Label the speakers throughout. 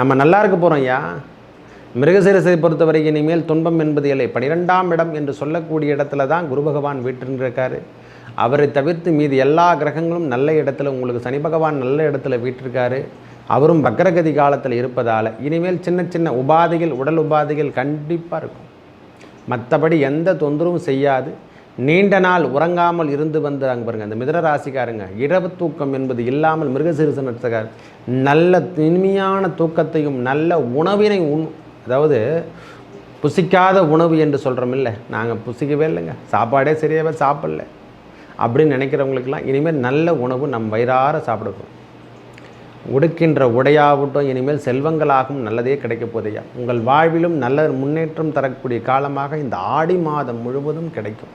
Speaker 1: நம்ம நல்லா இருக்க போகிறோம் ஐயா மிருகசீரசை பொறுத்த வரைக்கும் இனிமேல் துன்பம் என்பது இல்லை பனிரெண்டாம் இடம் என்று சொல்லக்கூடிய இடத்துல தான் குரு பகவான் வீட்டிருக்காரு அவரை தவிர்த்து மீது எல்லா கிரகங்களும் நல்ல இடத்துல உங்களுக்கு சனி பகவான் நல்ல இடத்துல வீட்டிருக்காரு அவரும் பக்ரகதி காலத்தில் இருப்பதால் இனிமேல் சின்ன சின்ன உபாதைகள் உடல் உபாதைகள் கண்டிப்பாக இருக்கும் மற்றபடி எந்த தொந்தரவும் செய்யாது நீண்ட நாள் உறங்காமல் இருந்து வந்தாங்க பாருங்கள் அந்த மிதர ராசிக்காரங்க இரவு தூக்கம் என்பது இல்லாமல் மிருகசீரிச நட்சகார் நல்ல இனிமையான தூக்கத்தையும் நல்ல உணவினை உண் அதாவது புசிக்காத உணவு என்று சொல்கிறோம் இல்லை நாங்கள் புசிக்கவே இல்லைங்க சாப்பாடே சரியாகவே சாப்பிடல அப்படின்னு நினைக்கிறவங்களுக்கெல்லாம் இனிமேல் நல்ல உணவு நம் வயிறார சாப்பிடுவோம் உடுக்கின்ற உடையாகட்டும் இனிமேல் செல்வங்களாகவும் நல்லதே கிடைக்கப் போதையா உங்கள் வாழ்விலும் நல்ல முன்னேற்றம் தரக்கூடிய காலமாக இந்த ஆடி மாதம் முழுவதும் கிடைக்கும்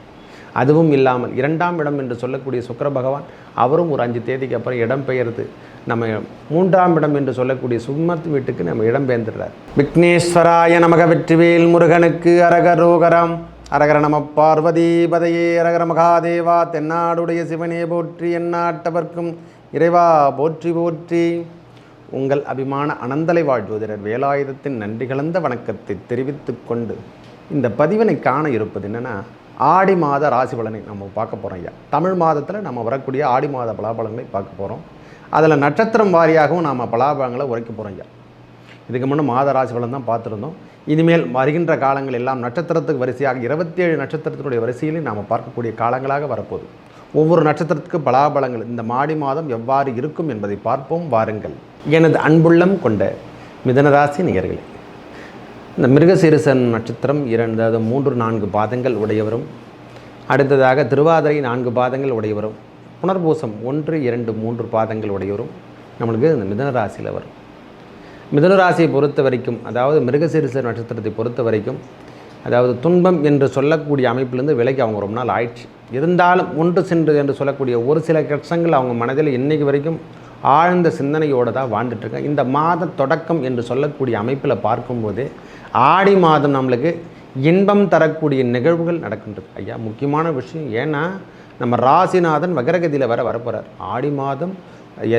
Speaker 1: அதுவும் இல்லாமல் இரண்டாம் இடம் என்று சொல்லக்கூடிய சுக்கர பகவான் அவரும் ஒரு அஞ்சு தேதிக்கு அப்புறம் இடம் பெயர்த்து நம்ம மூன்றாம் இடம் என்று சொல்லக்கூடிய சும்மத்து வீட்டுக்கு நம்ம இடம் பெயர்ந்துடுறார் விக்னேஸ்வராய நமக வெற்றிவேல் முருகனுக்கு அரகரோகரம் அரகர நம பதையே அரகர மகாதேவா தென்னாடுடைய சிவனே போற்றி எண்ணாட்டவர்க்கும் இறைவா போற்றி போற்றி உங்கள் அபிமான அனந்தலை வாழ்வதினர் வேலாயுதத்தின் நன்றி கலந்த வணக்கத்தை தெரிவித்து கொண்டு இந்த பதிவினை காண இருப்பது என்னென்னா ஆடி மாத ராசி பலனை நம்ம பார்க்க போகிறோம் ஐயா தமிழ் மாதத்தில் நம்ம வரக்கூடிய ஆடி மாத பலாபலங்களை பார்க்க போகிறோம் அதில் நட்சத்திரம் வாரியாகவும் நாம் பலாபலங்களை உரைக்க போகிறோம் ஐயா இதுக்கு முன்னே மாத ராசி பலன் தான் பார்த்துருந்தோம் இனிமேல் வருகின்ற காலங்கள் எல்லாம் நட்சத்திரத்துக்கு வரிசையாக இருபத்தி ஏழு நட்சத்திரத்தினுடைய வரிசையிலையும் நாம் பார்க்கக்கூடிய காலங்களாக வரப்போகுது ஒவ்வொரு நட்சத்திரத்துக்கு பலாபலங்கள் இந்த மாடி மாதம் எவ்வாறு இருக்கும் என்பதை பார்ப்போம் வாருங்கள் எனது அன்புள்ளம் கொண்ட மிதனராசி நிகர்களே இந்த மிருகசீரசன் நட்சத்திரம் இரண்டு அதாவது மூன்று நான்கு பாதங்கள் உடையவரும் அடுத்ததாக திருவாதிரை நான்கு பாதங்கள் உடையவரும் புனர்பூசம் ஒன்று இரண்டு மூன்று பாதங்கள் உடையவரும் நம்மளுக்கு இந்த மிதனராசியில் ராசியில் வரும் மிதனராசியை ராசியை பொறுத்த வரைக்கும் அதாவது மிருகசீரிச நட்சத்திரத்தை பொறுத்த வரைக்கும் அதாவது துன்பம் என்று சொல்லக்கூடிய அமைப்பிலிருந்து விலைக்கு அவங்க ரொம்ப நாள் ஆயிடுச்சு இருந்தாலும் ஒன்று சென்று என்று சொல்லக்கூடிய ஒரு சில கஷ்டங்கள் அவங்க மனதில் இன்றைக்கு வரைக்கும் ஆழ்ந்த சிந்தனையோடு தான் வாழ்ந்துட்டுருக்கேன் இந்த மாத தொடக்கம் என்று சொல்லக்கூடிய அமைப்பில் பார்க்கும்போது ஆடி மாதம் நம்மளுக்கு இன்பம் தரக்கூடிய நிகழ்வுகள் நடக்கின்றது ஐயா முக்கியமான விஷயம் ஏன்னா நம்ம ராசிநாதன் வகரகதியில் வர வரப்போகிறார் ஆடி மாதம்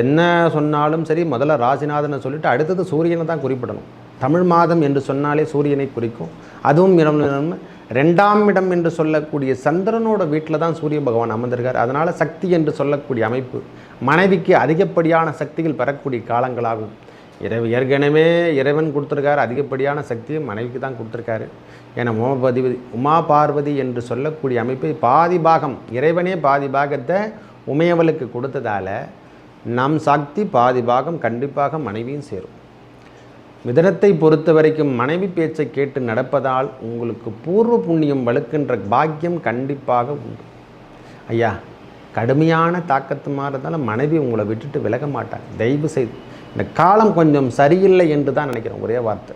Speaker 1: என்ன சொன்னாலும் சரி முதல்ல ராசிநாதனை சொல்லிவிட்டு அடுத்தது சூரியனை தான் குறிப்பிடணும் தமிழ் மாதம் என்று சொன்னாலே சூரியனை குறிக்கும் அதுவும் இடம் ரெண்டாம் இடம் என்று சொல்லக்கூடிய சந்திரனோட வீட்டில் தான் சூரிய பகவான் அமர்ந்திருக்கார் அதனால் சக்தி என்று சொல்லக்கூடிய அமைப்பு மனைவிக்கு அதிகப்படியான சக்திகள் பெறக்கூடிய காலங்களாகும் இரவு ஏற்கனவே இறைவன் கொடுத்துருக்காரு அதிகப்படியான சக்தியும் மனைவிக்கு தான் கொடுத்துருக்காரு ஏன்னா உமாபதி உமா பார்வதி என்று சொல்லக்கூடிய அமைப்பு பாதி பாகம் இறைவனே பாதி பாகத்தை உமையவளுக்கு கொடுத்ததால் நம் சக்தி பாதி பாகம் கண்டிப்பாக மனைவியும் சேரும் மிதனத்தை பொறுத்த வரைக்கும் மனைவி பேச்சை கேட்டு நடப்பதால் உங்களுக்கு பூர்வ புண்ணியம் வலுக்கின்ற பாக்கியம் கண்டிப்பாக உண்டு ஐயா கடுமையான தாக்கத்து மாறதால மனைவி உங்களை விட்டுட்டு விலக மாட்டாங்க தயவு செய்து இந்த காலம் கொஞ்சம் சரியில்லை என்று தான் நினைக்கிறோம் ஒரே வார்த்தை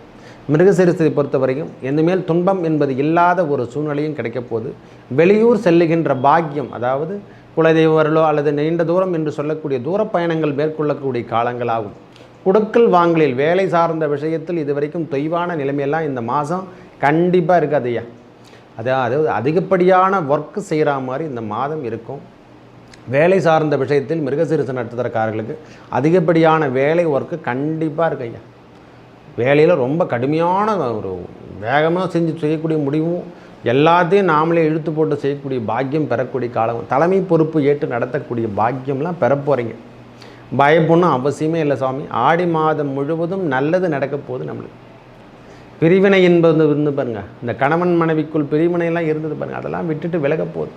Speaker 1: மிருகசீரிசத்தை பொறுத்த வரைக்கும் எந்தமேல் துன்பம் என்பது இல்லாத ஒரு சூழ்நிலையும் கிடைக்கப்போகுது வெளியூர் செல்லுகின்ற பாக்கியம் அதாவது குலதெய்வர்களோ அல்லது நீண்ட தூரம் என்று சொல்லக்கூடிய தூர பயணங்கள் மேற்கொள்ளக்கூடிய காலங்களாகும் குடுக்கல் வாங்கலில் வேலை சார்ந்த விஷயத்தில் இதுவரைக்கும் தொய்வான நிலைமையெல்லாம் இந்த மாதம் கண்டிப்பாக இருக்காது ஐயா அதாவது அதிகப்படியான ஒர்க்கு செய்கிற மாதிரி இந்த மாதம் இருக்கும் வேலை சார்ந்த விஷயத்தில் மிருகசீரிசு நட்சத்திரக்காரர்களுக்கு அதிகப்படியான வேலை ஒர்க்கு கண்டிப்பாக இருக்கு ஐயா வேலையில் ரொம்ப கடுமையான ஒரு வேகமாக செஞ்சு செய்யக்கூடிய முடிவும் எல்லாத்தையும் நாமளே இழுத்து போட்டு செய்யக்கூடிய பாக்கியம் பெறக்கூடிய காலம் தலைமை பொறுப்பு ஏற்று நடத்தக்கூடிய பாக்கியம்லாம் பெறப்போகிறீங்க போகிறீங்க பயப்படணும் அவசியமே இல்லை சுவாமி ஆடி மாதம் முழுவதும் நல்லது நடக்க போகுது நம்மளுக்கு பிரிவினை என்பது இருந்து பாருங்கள் இந்த கணவன் மனைவிக்குள் பிரிவினையெல்லாம் இருந்தது பாருங்கள் அதெல்லாம் விட்டுட்டு விலக போகுது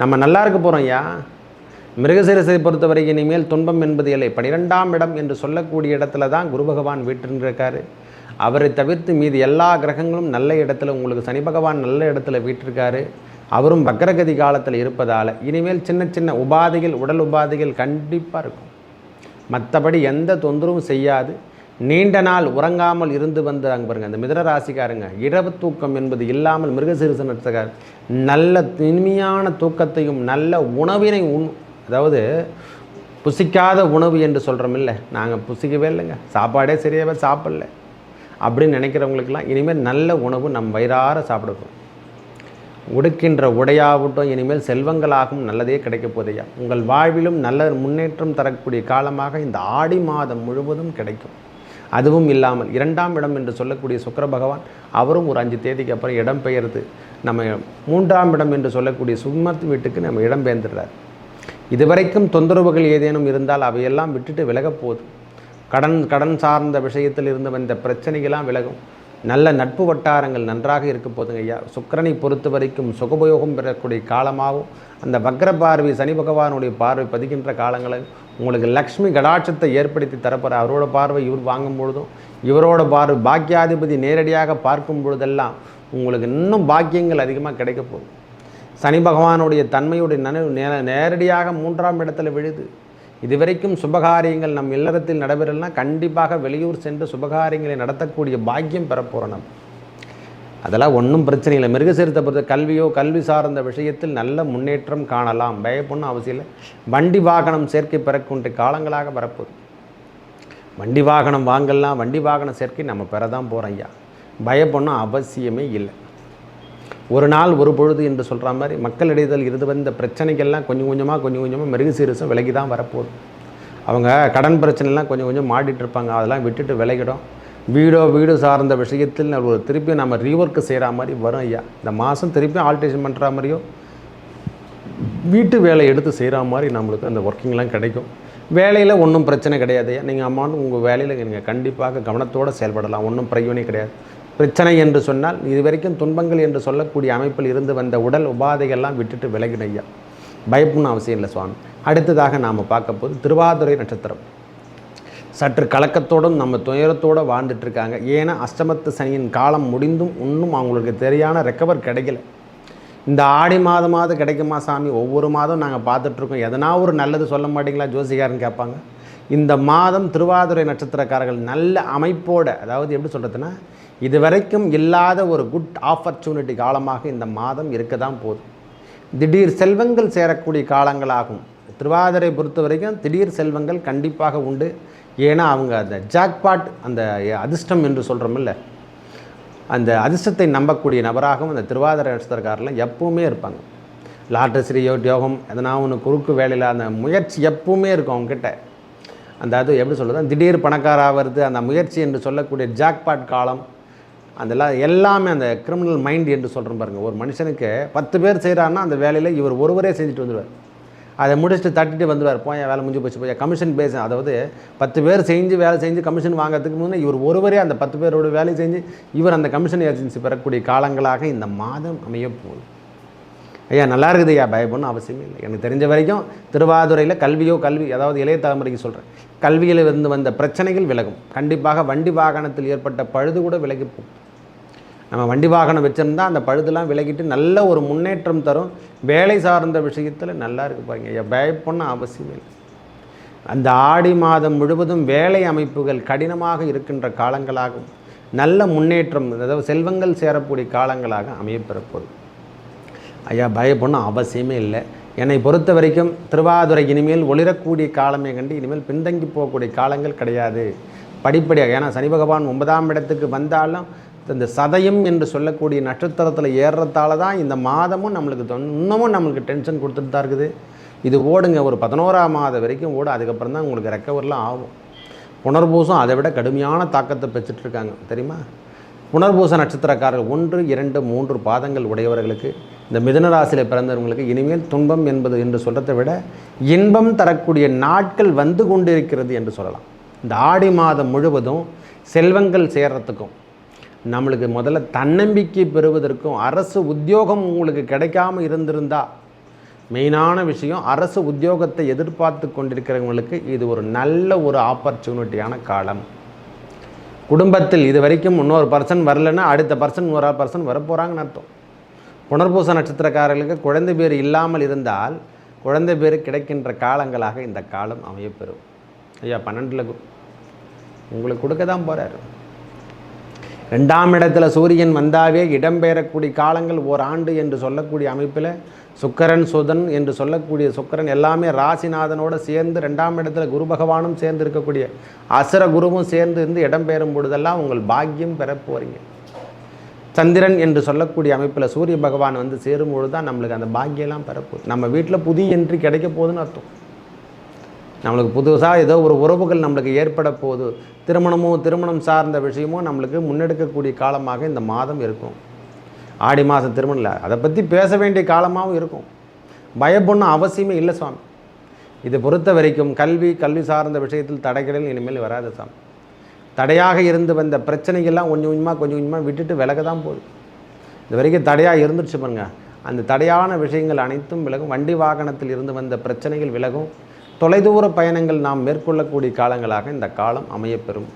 Speaker 1: நம்ம நல்லா இருக்க போகிறோம் ஐயா மிருகசீரசை பொறுத்த வரைக்கும் இனிமேல் துன்பம் என்பது இல்லை பனிரெண்டாம் இடம் என்று சொல்லக்கூடிய இடத்துல தான் குரு பகவான் வீட்டிருக்காரு அவரை தவிர்த்து மீது எல்லா கிரகங்களும் நல்ல இடத்துல உங்களுக்கு சனி பகவான் நல்ல இடத்துல வீட்டிருக்காரு அவரும் வக்ரகதி காலத்தில் இருப்பதால் இனிமேல் சின்ன சின்ன உபாதைகள் உடல் உபாதைகள் கண்டிப்பாக இருக்கும் மற்றபடி எந்த தொந்தரவும் செய்யாது நீண்ட நாள் உறங்காமல் இருந்து வந்துறாங்க பாருங்கள் அந்த மிதர ராசிக்காரங்க இரவு தூக்கம் என்பது இல்லாமல் மிருகசீரிச நட்சத்திரக்கார் நல்ல இனிமையான தூக்கத்தையும் நல்ல உணவினை உண் அதாவது புசிக்காத உணவு என்று சொல்கிறோம் இல்லை நாங்கள் புசிக்கவே இல்லைங்க சாப்பாடே சரியாகவே சாப்பிடல அப்படின்னு நினைக்கிறவங்களுக்கெல்லாம் இனிமேல் நல்ல உணவு நம் வயிறார சாப்பிடுவோம் உடுக்கின்ற உடையாகட்டும் இனிமேல் செல்வங்களாகவும் நல்லதே கிடைக்க போதையா உங்கள் வாழ்விலும் நல்ல முன்னேற்றம் தரக்கூடிய காலமாக இந்த ஆடி மாதம் முழுவதும் கிடைக்கும் அதுவும் இல்லாமல் இரண்டாம் இடம் என்று சொல்லக்கூடிய சுக்கர பகவான் அவரும் ஒரு அஞ்சு தேதிக்கு அப்புறம் இடம் பெயர்த்து நம்ம மூன்றாம் இடம் என்று சொல்லக்கூடிய சுமத்து வீட்டுக்கு நம்ம இடம் பெயர்ந்துடுறார் இதுவரைக்கும் தொந்தரவுகள் ஏதேனும் இருந்தால் அவையெல்லாம் விட்டுட்டு விலகப்போகுது கடன் கடன் சார்ந்த விஷயத்தில் இருந்து வந்த பிரச்சனைகளாம் விலகும் நல்ல நட்பு வட்டாரங்கள் நன்றாக இருக்க போதுங்க ஐயா சுக்கரனை பொறுத்த வரைக்கும் சுகபயோகம் பெறக்கூடிய காலமாகவும் அந்த வக்ர பார்வை சனி பகவானுடைய பார்வை பதிக்கின்ற காலங்களில் உங்களுக்கு லக்ஷ்மி கடாட்சத்தை ஏற்படுத்தி தரப்போகிற அவரோட பார்வை இவர் வாங்கும் பொழுதும் இவரோட பார்வை பாக்கியாதிபதி நேரடியாக பார்க்கும் பொழுதெல்லாம் உங்களுக்கு இன்னும் பாக்கியங்கள் அதிகமாக கிடைக்க போகும் சனி பகவானுடைய தன்மையுடைய நன நேரடியாக மூன்றாம் இடத்துல விழுது இதுவரைக்கும் சுபகாரியங்கள் நம் இல்லறத்தில் நடைபெறலாம் கண்டிப்பாக வெளியூர் சென்று சுபகாரியங்களை நடத்தக்கூடிய பாக்கியம் பெறப்போகிறோம் நம்ம அதெல்லாம் ஒன்றும் பிரச்சனை இல்லை மிருக மிருகசீரத்தை பொறுத்த கல்வியோ கல்வி சார்ந்த விஷயத்தில் நல்ல முன்னேற்றம் காணலாம் பயப்படணும் அவசியம் இல்லை வண்டி வாகனம் சேர்க்கை பெறக்கூடிய காலங்களாக வரப்போகுது வண்டி வாகனம் வாங்கலாம் வண்டி வாகன சேர்க்கை நம்ம பெற தான் போகிறோம் ஐயா பயப்படணும் அவசியமே இல்லை ஒரு நாள் ஒரு பொழுது என்று சொல்கிற மாதிரி மக்களிடையில் இருந்து வந்த பிரச்சனைகள்லாம் கொஞ்சம் கொஞ்சமாக கொஞ்சம் கொஞ்சமாக மிருகு சீரசம் விலகி தான் வரப்போகுது அவங்க கடன் பிரச்சனைலாம் கொஞ்சம் கொஞ்சம் மாட்டிகிட்டு இருப்பாங்க அதெல்லாம் விட்டுட்டு விலகிடும் வீடோ வீடு சார்ந்த விஷயத்தில் ஒரு திருப்பி நம்ம ரீஒர்க் செய்கிற மாதிரி வரும் ஐயா இந்த மாதம் திருப்பியும் ஆல்ட்ரேஷன் பண்ணுற மாதிரியோ வீட்டு வேலை எடுத்து செய்கிற மாதிரி நம்மளுக்கு அந்த ஒர்க்கிங்லாம் கிடைக்கும் வேலையில் ஒன்றும் பிரச்சனை கிடையாது நீங்கள் அம்மான்னு உங்கள் வேலையில் நீங்கள் கண்டிப்பாக கவனத்தோடு செயல்படலாம் ஒன்றும் பிரயோனே கிடையாது பிரச்சனை என்று சொன்னால் இதுவரைக்கும் துன்பங்கள் என்று சொல்லக்கூடிய அமைப்பில் இருந்து வந்த உடல் உபாதைகள்லாம் விட்டுட்டு விலகினையா பயப்படணும் அவசியம் இல்லை சுவாமி அடுத்ததாக நாம் பார்க்க போது திருவாதுரை நட்சத்திரம் சற்று கலக்கத்தோடும் நம்ம துயரத்தோடு வாழ்ந்துட்டுருக்காங்க ஏன்னா அஷ்டமத்து சனியின் காலம் முடிந்தும் இன்னும் அவங்களுக்கு தெரியான ரெக்கவர் கிடைக்கல இந்த ஆடி மாதமாவது கிடைக்குமா சாமி ஒவ்வொரு மாதம் நாங்கள் பார்த்துட்ருக்கோம் எதனா ஒரு நல்லது சொல்ல மாட்டீங்களா ஜோசிகாரன்னு கேட்பாங்க இந்த மாதம் திருவாதுரை நட்சத்திரக்காரர்கள் நல்ல அமைப்போடு அதாவது எப்படி சொல்கிறதுன்னா இதுவரைக்கும் இல்லாத ஒரு குட் ஆப்பர்ச்சுனிட்டி காலமாக இந்த மாதம் இருக்க தான் போதும் திடீர் செல்வங்கள் சேரக்கூடிய காலங்களாகும் திருவாதிரை பொறுத்த வரைக்கும் திடீர் செல்வங்கள் கண்டிப்பாக உண்டு ஏன்னா அவங்க அந்த ஜாக்பாட் அந்த அதிர்ஷ்டம் என்று சொல்கிறோமில்ல அந்த அதிர்ஷ்டத்தை நம்பக்கூடிய நபராகவும் அந்த திருவாதிரை நட்சத்திரக்காரில் எப்பவுமே இருப்பாங்க லாட்டரி ஸ்ரீ யோகம் எதனா ஒன்று குறுக்கு வேலையில் அந்த முயற்சி எப்பவுமே இருக்கும் அவங்ககிட்ட அந்த அது எப்படி சொல்கிறது திடீர் பணக்காராகிறது அந்த முயற்சி என்று சொல்லக்கூடிய ஜாக்பாட் காலம் அந்த எல்லாமே அந்த கிரிமினல் மைண்ட் என்று சொல்கிறோம் பாருங்கள் ஒரு மனுஷனுக்கு பத்து பேர் செய்கிறாருன்னா அந்த வேலையில் இவர் ஒருவரே செஞ்சுட்டு வந்துடுவார் அதை முடிச்சுட்டு தட்டிட்டு வந்துடுவார் போய் வேலை முடிஞ்சு போச்சு போய் கமிஷன் பேச அதாவது பத்து பேர் செஞ்சு வேலை செஞ்சு கமிஷன் வாங்கிறதுக்கு முன்னே இவர் ஒருவரே அந்த பத்து பேரோட வேலை செஞ்சு இவர் அந்த கமிஷன் ஏஜென்சி பெறக்கூடிய காலங்களாக இந்த மாதம் போகுது ஐயா நல்லா இருக்குது ஐயா பயப்படணும் அவசியமே இல்லை எனக்கு தெரிஞ்ச வரைக்கும் திருவாதுரையில் கல்வியோ கல்வி அதாவது இளைய தலைமுறைக்கு சொல்கிறேன் கல்வியில் இருந்து வந்த பிரச்சனைகள் விலகும் கண்டிப்பாக வண்டி வாகனத்தில் ஏற்பட்ட பழுது கூட விலகி போகும் நம்ம வண்டி வாகனம் வச்சுருந்தா அந்த பழுதெல்லாம் விலகிட்டு நல்ல ஒரு முன்னேற்றம் தரும் வேலை சார்ந்த விஷயத்தில் நல்லா இருக்கு பாருங்க ஐயா பயப்படணும் அவசியம் இல்லை அந்த ஆடி மாதம் முழுவதும் வேலை அமைப்புகள் கடினமாக இருக்கின்ற காலங்களாகும் நல்ல முன்னேற்றம் அதாவது செல்வங்கள் சேரக்கூடிய காலங்களாக அமையப்பெறப்போகுது ஐயா பயப்படணும் அவசியமே இல்லை என்னை பொறுத்த வரைக்கும் திருவாதுரை இனிமேல் ஒளிரக்கூடிய காலமே கண்டு இனிமேல் பின்தங்கி போகக்கூடிய காலங்கள் கிடையாது படிப்படியாக ஏன்னா சனி பகவான் ஒன்பதாம் இடத்துக்கு வந்தாலும் இந்த சதயம் என்று சொல்லக்கூடிய நட்சத்திரத்தில் ஏறுறதால தான் இந்த மாதமும் நம்மளுக்கு இன்னமும் நம்மளுக்கு டென்ஷன் கொடுத்துட்டு தான் இருக்குது இது ஓடுங்க ஒரு பதினோராம் மாதம் வரைக்கும் ஓடு அதுக்கப்புறம் தான் உங்களுக்கு ரெக்கவர்லாம் ஆகும் புனர்பூசம் அதை விட கடுமையான தாக்கத்தை பெற்றுட்ருக்காங்க தெரியுமா புனர்பூச நட்சத்திரக்காரர்கள் ஒன்று இரண்டு மூன்று பாதங்கள் உடையவர்களுக்கு இந்த மிதனராசியில் பிறந்தவங்களுக்கு இனிமேல் துன்பம் என்பது என்று சொல்கிறத விட இன்பம் தரக்கூடிய நாட்கள் வந்து கொண்டிருக்கிறது என்று சொல்லலாம் இந்த ஆடி மாதம் முழுவதும் செல்வங்கள் சேர்றதுக்கும் நம்மளுக்கு முதல்ல தன்னம்பிக்கை பெறுவதற்கும் அரசு உத்தியோகம் உங்களுக்கு கிடைக்காம இருந்திருந்தா மெயினான விஷயம் அரசு உத்தியோகத்தை எதிர்பார்த்து கொண்டிருக்கிறவங்களுக்கு இது ஒரு நல்ல ஒரு ஆப்பர்ச்சுனிட்டியான காலம் குடும்பத்தில் இது வரைக்கும் இன்னொரு பர்சன் வரலன்னா அடுத்த பர்சன் இன்னொரு பர்சன் வரப்போகிறாங்கன்னு அர்த்தம் புனர்பூச நட்சத்திரக்காரர்களுக்கு குழந்தை பேர் இல்லாமல் இருந்தால் குழந்தை பேர் கிடைக்கின்ற காலங்களாக இந்த காலம் அமையப்பெறும் ஐயா பன்னெண்டில் உங்களுக்கு கொடுக்க தான் போகிறாரு ரெண்டாம் இடத்துல சூரியன் வந்தாவே இடம்பெயரக்கூடிய காலங்கள் ஓர் ஆண்டு என்று சொல்லக்கூடிய அமைப்பில் சுக்கரன் சுதன் என்று சொல்லக்கூடிய சுக்கரன் எல்லாமே ராசிநாதனோடு சேர்ந்து ரெண்டாம் இடத்துல குரு பகவானும் சேர்ந்து இருக்கக்கூடிய அசுர குருவும் சேர்ந்து இருந்து இடம்பெயரும் பொழுதெல்லாம் உங்கள் பாக்கியம் பெற போகிறீங்க சந்திரன் என்று சொல்லக்கூடிய அமைப்பில் சூரிய பகவான் வந்து சேரும் பொழுது தான் நம்மளுக்கு அந்த பாக்கியெல்லாம் பெறப்போகுது நம்ம வீட்டில் புதிய என்று கிடைக்க போகுதுன்னு அர்த்தம் நம்மளுக்கு புதுசாக ஏதோ ஒரு உறவுகள் நம்மளுக்கு ஏற்பட போது திருமணமோ திருமணம் சார்ந்த விஷயமோ நம்மளுக்கு முன்னெடுக்கக்கூடிய காலமாக இந்த மாதம் இருக்கும் ஆடி மாதம் திருமணம் இல்லை அதை பற்றி பேச வேண்டிய காலமாகவும் இருக்கும் பயப்படணும் அவசியமே இல்லை சுவாமி இதை பொறுத்த வரைக்கும் கல்வி கல்வி சார்ந்த விஷயத்தில் தடைகளில் இனிமேல் வராது சாமி தடையாக இருந்து வந்த பிரச்சனைகள்லாம் கொஞ்சம் கொஞ்சமாக கொஞ்சம் கொஞ்சமாக விட்டுட்டு விலக தான் போகுது இது வரைக்கும் தடையாக இருந்துச்சு பாருங்கள் அந்த தடையான விஷயங்கள் அனைத்தும் விலகும் வண்டி வாகனத்தில் இருந்து வந்த பிரச்சனைகள் விலகும் தொலைதூர பயணங்கள் நாம் மேற்கொள்ளக்கூடிய காலங்களாக இந்த காலம் அமையப்பெறும்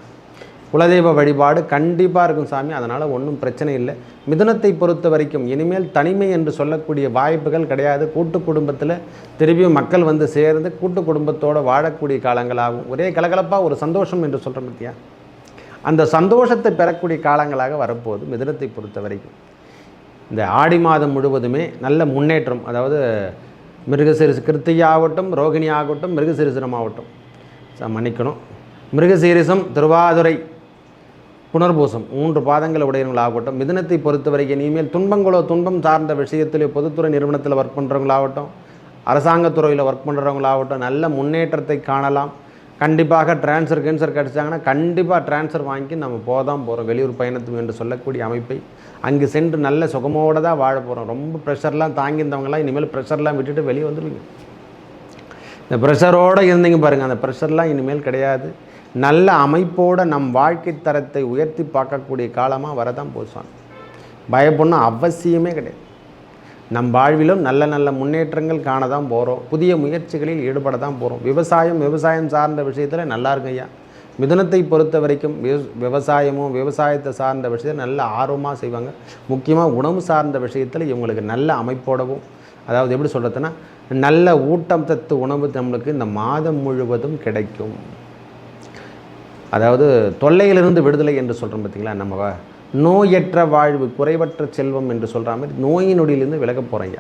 Speaker 1: குலதெய்வ வழிபாடு கண்டிப்பாக இருக்கும் சாமி அதனால் ஒன்றும் பிரச்சனை இல்லை மிதுனத்தை பொறுத்த வரைக்கும் இனிமேல் தனிமை என்று சொல்லக்கூடிய வாய்ப்புகள் கிடையாது கூட்டு குடும்பத்தில் திரும்பியும் மக்கள் வந்து சேர்ந்து கூட்டு குடும்பத்தோடு வாழக்கூடிய காலங்களாகும் ஒரே கலகலப்பாக ஒரு சந்தோஷம் என்று சொல்கிறோம் பத்தியா அந்த சந்தோஷத்தை பெறக்கூடிய காலங்களாக வரப்போகுது மிதுனத்தை பொறுத்த வரைக்கும் இந்த ஆடி மாதம் முழுவதுமே நல்ல முன்னேற்றம் அதாவது மிருகசீரிசு கிருத்தியாகட்டும் ரோகிணி ஆகட்டும் மிருகசீரிசனம் ஆகட்டும் மன்னிக்கணும் மிருகசீரிசம் திருவாதுரை புனர்பூசம் மூன்று பாதங்கள் உடையவங்களாகட்டும் மிதனத்தை பொறுத்தவரைக்கும் இனிமேல் துன்பங்களோ துன்பம் சார்ந்த விஷயத்திலே பொதுத்துறை நிறுவனத்தில் ஒர்க் பண்ணுறவங்களாகட்டும் அரசாங்கத்துறையில் ஒர்க் பண்ணுறவங்களாகட்டும் நல்ல முன்னேற்றத்தை காணலாம் கண்டிப்பாக டிரான்ஸ்ஃபர் கேன்சர் கிடச்சாங்கன்னா கண்டிப்பாக டிரான்ஸ்ஃபர் வாங்கி நம்ம போக தான் போகிறோம் வெளியூர் பயணத்துக்கு என்று சொல்லக்கூடிய அமைப்பை அங்கே சென்று நல்ல சுகமோடு தான் வாழ போகிறோம் ரொம்ப ப்ரெஷர்லாம் தாங்கியிருந்தவங்களாம் இனிமேல் ப்ரெஷர்லாம் விட்டுட்டு வெளியே வந்துடுவீங்க இந்த ப்ரெஷரோடு இருந்தீங்க பாருங்கள் அந்த ப்ரெஷர்லாம் இனிமேல் கிடையாது நல்ல அமைப்போடு நம் வாழ்க்கை தரத்தை உயர்த்தி பார்க்கக்கூடிய காலமாக வரதான் போசான் பயப்படணும் அவசியமே கிடையாது நம் வாழ்விலும் நல்ல நல்ல முன்னேற்றங்கள் காண தான் போகிறோம் புதிய முயற்சிகளில் ஈடுபட தான் போகிறோம் விவசாயம் விவசாயம் சார்ந்த விஷயத்தில் நல்லா இருக்கும் ஐயா மிதுனத்தை பொறுத்த வரைக்கும் விவசாயமும் விவசாயத்தை சார்ந்த விஷயத்தை நல்ல ஆர்வமாக செய்வாங்க முக்கியமாக உணவு சார்ந்த விஷயத்தில் இவங்களுக்கு நல்ல அமைப்போடவும் அதாவது எப்படி சொல்கிறதுன்னா நல்ல ஊட்டம் தத்து உணவு நம்மளுக்கு இந்த மாதம் முழுவதும் கிடைக்கும் அதாவது தொல்லையிலிருந்து விடுதலை என்று சொல்கிறோம் பார்த்திங்களா நம்ம நோயற்ற வாழ்வு குறைவற்ற செல்வம் என்று சொல்கிற மாதிரி நோயினுடையிலேருந்து விலக போகிறீங்க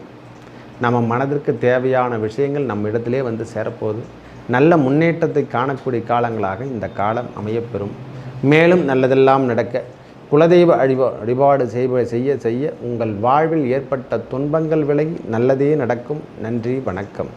Speaker 1: நம்ம மனதிற்கு தேவையான விஷயங்கள் நம்ம இடத்திலே வந்து சேரப்போகுது நல்ல முன்னேற்றத்தை காணக்கூடிய காலங்களாக இந்த காலம் அமையப்பெறும் மேலும் நல்லதெல்லாம் நடக்க குலதெய்வ அழிவா வழிபாடு செய்வ செய்ய செய்ய உங்கள் வாழ்வில் ஏற்பட்ட துன்பங்கள் விலகி நல்லதே நடக்கும் நன்றி வணக்கம்